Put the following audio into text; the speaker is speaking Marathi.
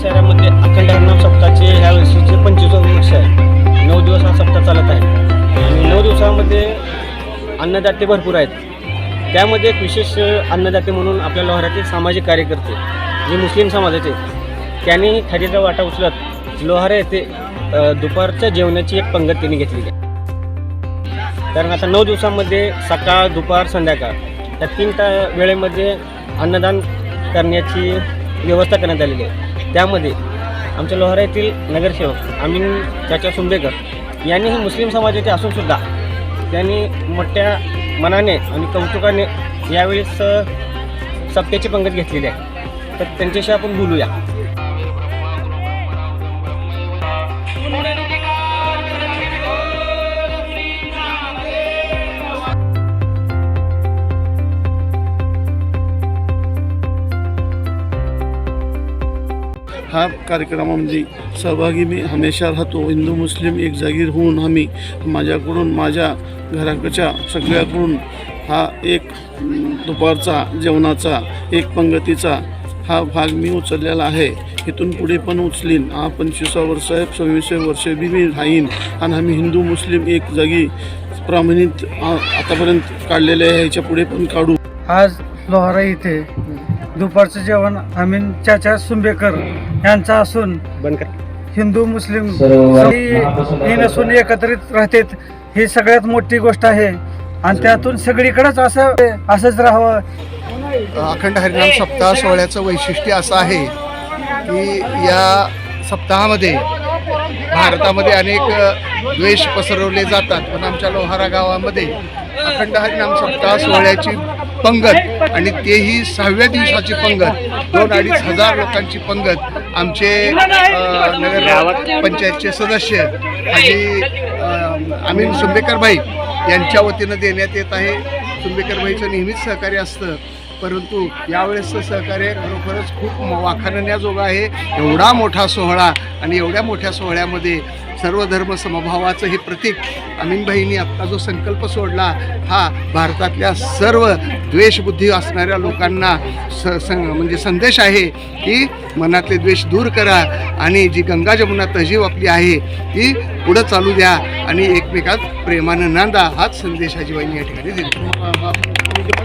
शहरामध्ये अखंड हरिनाम सप्ताहाचे ह्या वर्षीचे पंचवीस वर्ष आहे. नऊ दिवस हा सप्ताह चालत आहे. आणि नऊ दिवसामध्ये अन्नदाते भरपूर आहेत. त्यामध्ये एक विशेष अन्नदाते म्हणून आपल्या लोहारातील सामाजिक कार्यकर्ते जे मुस्लिम समाजाचे त्यांनी खरेदीचा वाटा उचलत लोहारा येथे दुपारच्या जेवणाची एक पंगत त्यांनी घेतलेली आहे कारण आता नऊ दिवसामध्ये सकाळ दुपार संध्याकाळ या तीन ता वेळेमध्ये अन्नदान करण्याची व्यवस्था करण्यात आलेली आहे. त्यामध्ये आमच्या लोहारा येथील नगरसेवक अमीन चाचा सुंबेकर यांनी हे मुस्लिम समाजाचे असूनसुद्धा त्यांनी मोठ्या मनाने आणि कौतुकाने यावेळेस सत्तेची पंगत घेतलेली आहे. तर त्यांच्याशी आपण बोलूया. हा कार्यक्रमामध्ये सहभागी मी हमेशा राहतो. हिंदू मुस्लिम एक जागीर होऊन आम्ही माझ्याकडून माझ्या घराकडच्या सगळ्याकडून हा एक दुपारचा जेवणाचा एक पंगतीचा हा भाग मी उचललेला आहे. इथून पुढे पण उचलीन. हा पंचवीसा वर्ष आहे. सव्वीसशे वर्ष बी मी राहीन. आणि आम्ही हिंदू मुस्लिम एक जागी प्रमाणित आतापर्यंत काढलेले आहे. ह्याच्या पुढे पण काढू. आज लोहारा इथे दुपारचं जेवण अमीन चाचा सुंबेकर यांचा असून हिंदू मुस्लिम ही नसून एकत्रित राहतात ही सगळ्यात मोठी गोष्ट आहे. आणि त्यातून सगळीकडेच असं असंच राहावं. अखंड हरिनाम सप्ताह सोहळ्याचं वैशिष्ट्य असं आहे की या सप्ताहामध्ये भारतामध्ये अनेक द्वेष पसरवले जातात पण आमच्या लोहारा गावामध्ये अखंड हरिनाम सप्ताह सोहळ्याची पंगत आणि तेही सहाव्या दिवसाची पंगत. दोन अडीच हजार लोकांची पंगत. आमचे नगर पंचायतचे सदस्य हाजी अ, अमीन सुंबेकर भाई यांच्या वतीनं देण्यात येत आहे. सुंबेकर भाईचं नेहमीच सहकार्य असतं. परंतु यावेळेसचं सहकार्य खरोखरच खूप वाखाणण्याजोगा वाखाणण्याजोगं आहे. एवढा मोठा सोहळा आणि एवढ्या मोठ्या सोहळ्यामध्ये सर्व धर्म समभावाचं हे प्रतीक अमीनभाईंनी आत्ता जो संकल्प सोडला हा भारतातल्या सर्व द्वेषबुद्धी असणाऱ्या लोकांना स सं म्हणजे संदेश आहे की मनातले द्वेष दूर करा आणि जी गंगा जमुना तहजीब आपली आहे ती पुढं चालू द्या आणि एकमेकात प्रेमानं नांदा हाच संदेश हाजीबाईंनी या ठिकाणी दिला.